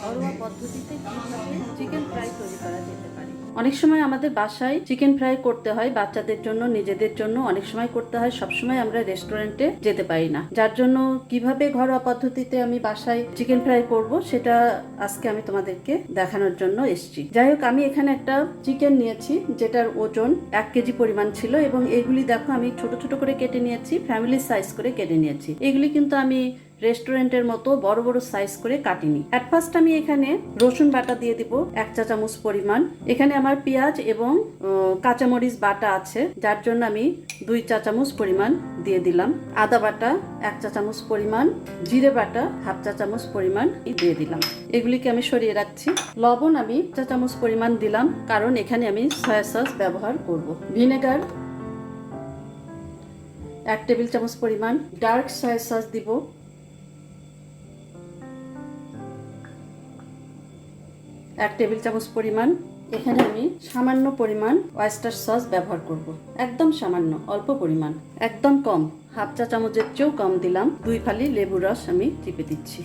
ঘরোয়া পদ্ধতিতে chicken fry তৈরি করা যেতে পারে? অনেক সময় আমাদের বাসায় চিকেন ফ্রাই করতে হয়, বাচ্চাদের জন্য, নিজেদের জন্য। অনেক সময় করতে হয় সব সময় আমরা রেস্টুরেন্টে যেতে পারি না। যার জন্য কীভাবে ঘরোয়া পদ্ধতিতে আমি বাসায় চিকেন ফ্রাই করব, সেটা আজকে আমি তোমাদেরকে দেখানোর জন্য এসেছি। যাই হোক, আমি এখানে একটা চিকেন নিয়েছি, যেটার ওজন এক কেজি পরিমাণ ছিল এবং এগুলি দেখো আমি ছোট ছোট করে কেটে নিয়েছি ফ্যামিলি সাইজ করে কেটে নিয়েছি। এগুলি কিন্তু আমি রেস্টুরেন্টের মতো বড় বড় সাইজ করে কাটিনি। অ্যাট ফার্স্ট আমি এখানে রসুন বাটা দিয়ে দিব, এক চা চামচ পরিমাণ। এখানে আমার পেঁয়াজ এবং কাঁচামরিচ বাটা আছে, যার জন্য আমি দুই চা চামচ পরিমাণ দিয়ে দিলাম। আদা বাটা এক চা চামচ পরিমাণ, জিরে বাটা হাফ চা চামচ পরিমাণ দিয়ে দিলাম। এগুলিকে আমি সরিয়ে রাখছি। লবণ আমি চা চামচ পরিমাণ দিলাম, কারণ এখানে আমি সয়া সস ব্যবহার করব। ভিনেগার এক টেবিল চামচ পরিমাণ। ডার্ক সয়া সস দিব। এক টেবিল চামচ পরিমাণ। এখানে আমি সামান্য পরিমাণ ওয়েস্টার সস ব্যবহার করব। একদম সামান্য, অল্প পরিমাণ। একদম কম, হাফ চা চামচের চেয়েও কম দিলাম। দুই ফালি লেবু রস আমি চিপে দিচ্ছি।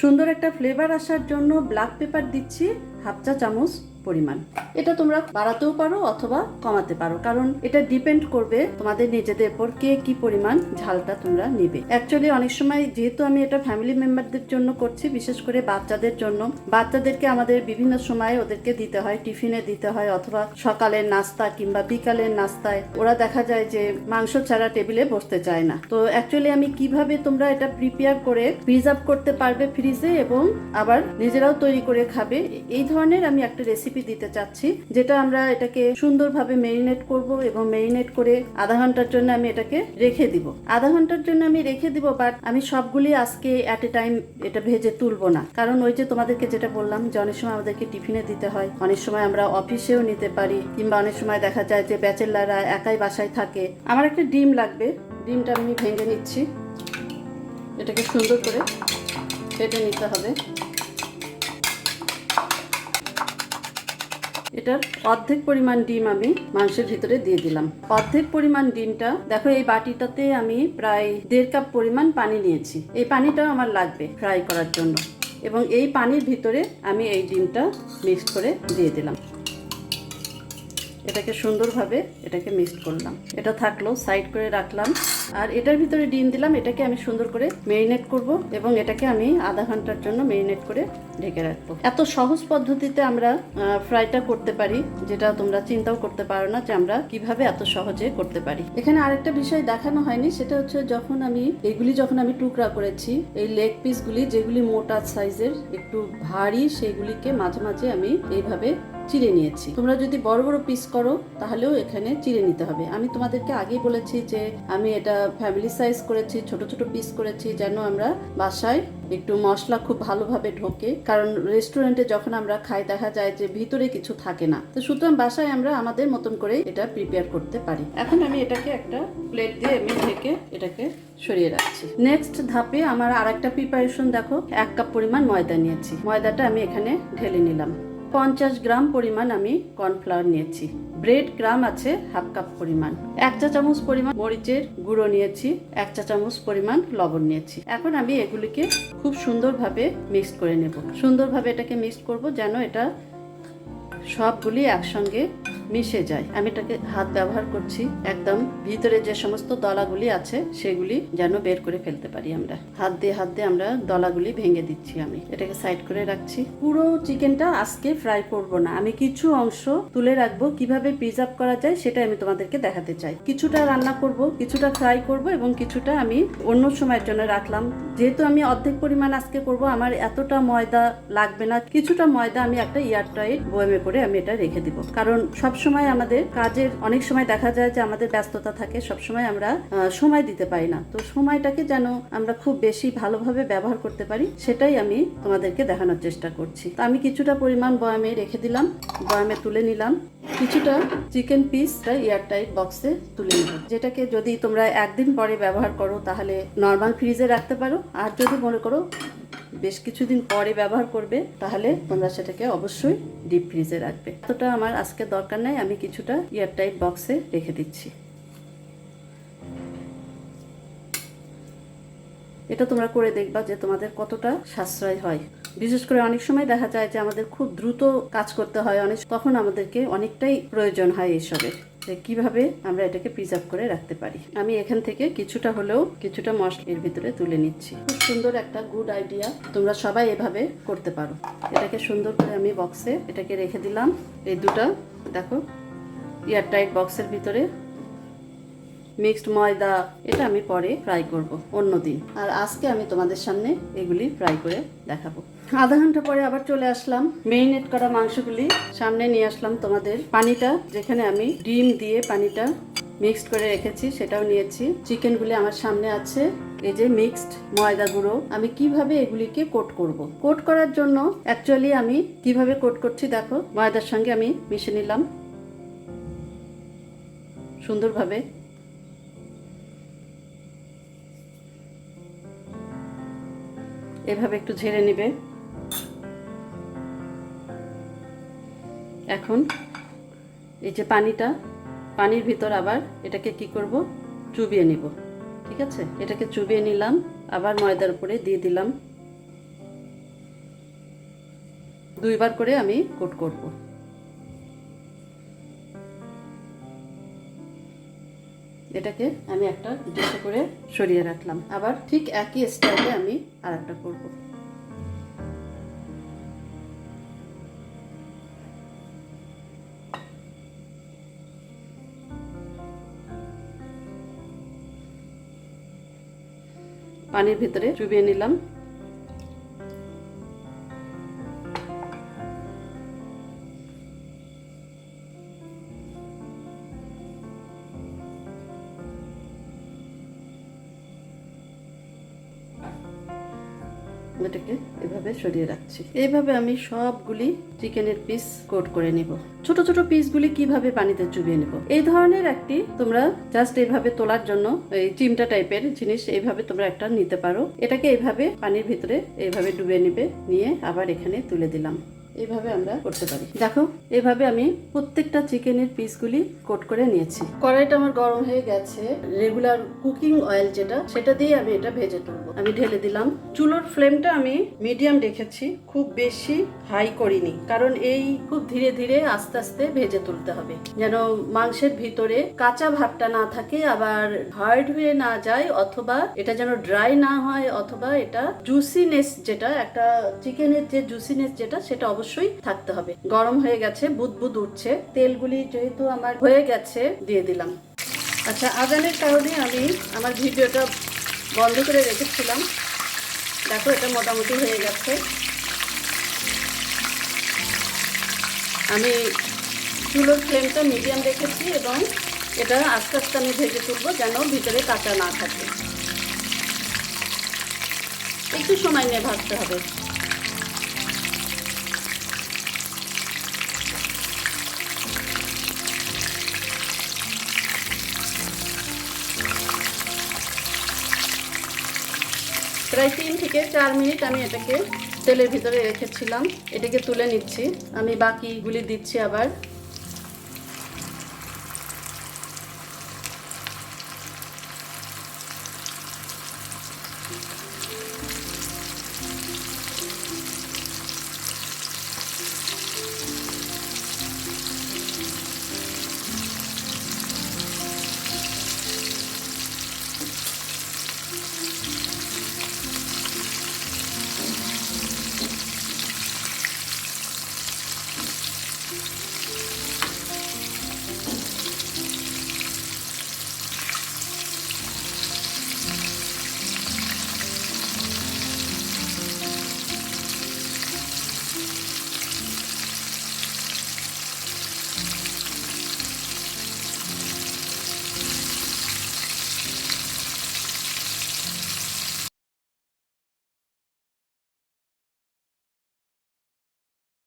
সুন্দর একটা ফ্লেভার আসার জন্য ব্ল্যাক পেপার দিচ্ছি, হাফ চা চামচ পরিমাণ। এটা তোমরা বাড়াতেও পারো অথবা কমাতে পারো, কারণ এটা ডিপেন্ড করবে তোমাদের নিজেদের উপর কে কি পরিমাণ ঝালটা তোমরা নিবে। অ্যাকচুয়ালি অনেক সময় যেহেতু আমি এটা ফ্যামিলি মেম্বারদের জন্য করছি, বিশেষ করে বাচ্চাদের জন্য, বাচ্চাদেরকে আমাদের বিভিন্ন সময় ওদেরকে দিতে হয়, টিফিনে দিতে হয়, অথবা সকালের নাস্তা কিংবা বিকালের নাস্তায়। ওরা দেখা যায় যে মাংস ছাড়া টেবিলে বসতে চায় না। তো অ্যাকচুয়ালি আমি কীভাবে তোমরা এটা প্রিপেয়ার করে প্রিজার্ভ করতে পারবে ফ্রিজে এবং আবার নিজেরাও তৈরি করে খাবে, এই ধরনের আমি একটা রেসিপি দিতে চাচ্ছি, যেটা আমরা এটাকে সুন্দরভাবে মেরিনেট করব এবং মেরিনেট করে আধা ঘণ্টার জন্য আমি এটাকে রেখে দিব। আধা ঘণ্টার জন্য আমি রেখে দিব বাট আমি সবগুলি আজকে অ্যাট এ টাইম এটা ভেজে তুলবো না। কারণ ওই যে তোমাদেরকে যেটা বললাম, যে অনেক সময় আমাদেরকে টিফিনে দিতে হয়, অনেক সময় আমরা অফিসেও নিতে পারি, কিংবা অনেক সময় দেখা যায় যে ব্যাচেলাররা একাই বাসায় থাকে। আমার একটা ডিম লাগবে, ডিমটা আমি ভেঙে নিচ্ছি। এটাকে সুন্দর করে কেটে নিতে হবে। এটার অর্ধেক পরিমাণ ডিম আমি মাংসের ভিতরে দিয়ে দিলাম। অর্ধেক পরিমাণ ডিমটা, দেখো এই বাটিটাতে আমি প্রায় দেড় কাপ পরিমাণ পানি নিয়েছি। এই পানিটাও আমার লাগবে ফ্রাই করার জন্য। এবং এই পানির ভিতরে আমি এই ডিমটা মিক্স করে দিয়ে দিলাম। এটাকে সুন্দরভাবে এটাকে মিক্সড করলাম। এটা থাকল সাইড করে রাখলাম। আর এটার ভিতরে ডিম দিলাম, এটাকে আমি সুন্দর করে মেরিনেট করব এবং এটাকে আমি আধা ঘণ্টার জন্য মেরিনেট করে ঢেকে রাখব। এত সহজ পদ্ধতিতে আমরা ফ্রাইটা করতে পারি, যেটা তোমরা চিন্তাও করতে পারো না যে আমরা কীভাবে এত সহজে করতে পারি। এখানে আরেকটা বিষয় দেখানো হয়নি, সেটা হচ্ছে যখন আমি, এগুলি যখন আমি টুকরা করেছি, এই লেগ পিসগুলি যেগুলি মোটা সাইজের একটু ভারী, সেগুলিকে মাঝে মাঝে আমি এইভাবে চিড়ে নিয়েছি। তোমরা যদি বড় বড় পিস করো, তাহলেও এখানে চিড়ে নিতে হবে। আমি তোমাদেরকে আগেই বলেছি যে, আমি এটা ফ্যামিলি সাইজ করেছি, ছোট ছোট পিস করেছি, যেন আমরা বাসায় একটু মশলা খুব ভালোভাবে ঢোকে। কারণ রেস্টুরেন্টে যখন আমরা খাই, দেখা যায় যে ভিতরে কিছু থাকে না। তো সুতরাং বাসায় আমরা আমাদের মতন করে এটা প্রিপেয়ার করতে পারি। এখন আমি এটাকে একটা প্লেট দিয়ে আমি ঢেকে এটাকে সরিয়ে রাখছি। নেক্সট ধাপে আমার আর একটা প্রিপারেশন দেখো, এক কাপ পরিমাণ ময়দা নিয়েছি। ময়দাটা আমি এখানে ঢেলে নিলাম। পঞ্চাশ গ্রাম পরিমাণ আমি কর্নফ্লাওয়ার নিয়েছি। ব্রেড গ্রাম আছে, হাফ কাপ পরিমাণ। এক চা চামচ পরিমাণ মরিচের গুঁড়ো নিয়েছি, এক চা চামচ পরিমাণ লবণ নিয়েছি। এখন আমি এগুলিকে খুব সুন্দরভাবে মিক্স করে নেব। সুন্দরভাবে এটাকে মিক্স করব যেন এটা সবগুলি একসঙ্গে মিশে যায়। আমি এটাকে হাত ব্যবহার করছি। একদম ভিতরে যে সমস্ত দলাগুলি আছে, সেগুলি যেন বের করে ফেলতে পারি আমরা। হাত দিয়ে হাত দিয়ে আমরা দলাগুলি ভেঙে দিচ্ছি আমি। এটাকে সাইড করে রাখছি। পুরো চিকেনটা আজকে ফ্রাই করব না। আমি কিছু অংশ তুলে রাখব। কীভাবে প্রিজার্ভ করা যায় সেটা আমি তোমাদেরকে দেখাতে চাই। কিছুটা রান্না করব, কিছুটা ফ্রাই করব এবং কিছুটা আমি অন্য সময়ের জন্য রাখলাম। যেহেতু আমি অর্ধেক পরিমাণ আজকে করব, আমার এতটা ময়দা লাগবে না। কিছুটা ময়দা আমি একটা ইয়ার টাইট বয়েমে করে আমি এটা রেখে দিব। কারণ সব সময় আমাদের কাজের, অনেক সময় দেখা যায় যে আমাদের ব্যস্ততা থাকে সব সময় আমরা সময় দিতে পারি না। তো সময়টাকে যেন আমরা খুব বেশি ভালোভাবে ব্যবহার করতে পারি, সেটাই আমি তোমাদেরকে দেখানোর চেষ্টা করছি। তো আমি কিছুটা পরিমাণ বয়ামে রেখে দিলাম, বয়ামে তুলে নিলাম। কিছুটা চিকেন পিস পিসটা এয়ারটাইট বক্সে তুলে নেব যেটাকে যদি তোমরা একদিন পরে ব্যবহার করো, তাহলে নর্মাল ফ্রিজে রাখতে পারো। আর যদি মনে করো বেশ কিছুদিন পরে ব্যবহার করবে, তাহলে তোমরা সেটাকে অবশ্যই ডিপ ফ্রিজে রাখবে। এতটা আমার আজকে দরকার নাই, আমি কিছুটা এয়ারটাইট বক্সে রেখে দিচ্ছি। এটা তোমরা করে দেখবা যে তোমাদের কতটা সাশ্রয় হয়। বিশেষ করে অনেক সময় দেখা যায় যে আমাদের খুব দ্রুত কাজ করতে হয়, অনেক তখন আমাদেরকে অনেকটাই প্রয়োজন হয় এসবের যে কীভাবে আমরা এটাকে প্রিজার্ভ করে রাখতে পারি। আমি এখান থেকে কিছুটা হলেও কিছুটা মশলা এর ভিতরে তুলে নিচ্ছি। খুব সুন্দর একটা গুড আইডিয়া তোমরা সবাই এভাবে করতে পারো। এটাকে সুন্দর করে আমি বক্সে এটাকে রেখে দিলাম। এই দুটা, দেখো এয়ারটাইট বক্সের ভিতরে মিক্সড ময়দা, এটা আমি পরে ফ্রাই করব অন্য দিন। আর আজকে আমি তোমাদের সামনে এগুলি ফ্রাই করে দেখাবো। আধা ঘণ্টা পরে আবার চলে আসলাম। মেরিনেট করা মাংসগুলি সামনে নিয়ে আসলাম তোমাদের। পানিটা যেখানে আমি ডিম দিয়ে পানিটা মিক্সড করে রেখেছি, সেটাও নিয়েছি। চিকেনগুলি আমার সামনে আছে। এই যে মিক্সড ময়দা গুঁড়ো। আমি কীভাবে এগুলিকে কোট করব। কোট করার জন্য অ্যাকচুয়ালি আমি কীভাবে কোট করছি দেখো। ময়দার সঙ্গে আমি মিশে নিলাম। সুন্দরভাবে এভাবে একটু ঝেড়ে নেবে। এখন এই যে পানিটা, পানির ভিতর আবার এটাকে কি করব? চুবিয়ে নিব। ঠিক আছে? এটাকে চুবিয়ে নিলাম, আবার ময়দার উপরে দিয়ে দিলাম। দুইবার করে আমি কোট করব। এটাকে আমি একটা ডিশে করে সরিয়ে রাখলাম। আবার ঠিক একই স্টাইলে আমি আর একটা করব। পানির ভিতরে চুবিয়ে নিলাম। এটাকে এভাবে সরিয়ে রাখছি। এইভাবে আমি সবগুলি চিকেনের পিস কোট করে নিব। ছোট ছোট পিসগুলি কীভাবে পানিতে চুবিয়ে নেব? এই ধরনের একটি তোমরা জাস্ট এইভাবে তোলার জন্য এই চিমটা টাইপের জিনিস এইভাবে তোমরা একটা নিতে পারো। এটাকে এইভাবে পানির ভিতরে এইভাবে ডুবে নিবে, নিয়ে আবার এখানে তুলে দিলাম। এইভাবে আমরা করতে পারি। দেখো এভাবে আমি প্রত্যেকটা চিকেনের পিসগুলি কোট করে নিয়েছি। কড়াইটা আমার গরম হয়ে গেছে। রেগুলার কুকিং অয়েল যেটা সেটা দিয়ে আমি এটা ভেজে তুলবো। আমি ঢেলে দিলাম। চুলোর ফ্লেমটা আমি মিডিয়াম রেখেছি। খুব বেশি হাই করিনি কারণ এই খুব ধীরে ধীরে আস্তে আস্তে ভেজে তুলতে হবে। যেন মাংসের ভিতরে কাঁচা ভাবটা না থাকে আবার হার্ড হয়ে না যায় অথবা এটা যেন ড্রাই না হয় অথবা এটা জুসিনেস যেটা একটা চিকেনের যে জুসিনেস যেটা সেটা অবশ্যই থাকতে হবে। গরম হয়ে গেছে, বুদবুদ উঠছে। তেলগুলি যেহেতু আমার হয়ে গেছে, দিয়ে দিলাম। আচ্ছা আজানের কারণে আমি আমার ভিডিওটা বন্ধ করে রেখেছিলাম। দেখো, এটা মোটামুটি হয়ে গেছে। আমি চুলোর ফ্লেমটা মিডিয়াম রেখেছি এবং এটা আস্তে আস্তে আমি ভেজে তুলবো যেন ভিতরে কাঁচা না থাকে। একটু সময় নিয়ে ভাজতে হবে। প্রায় তিন থেকে চার মিনিট আমি এটাকে তেলের ভিতরে রেখেছিলাম। এটাকে তুলে নিচ্ছি। আমি বাকিগুলি দিচ্ছি আবার।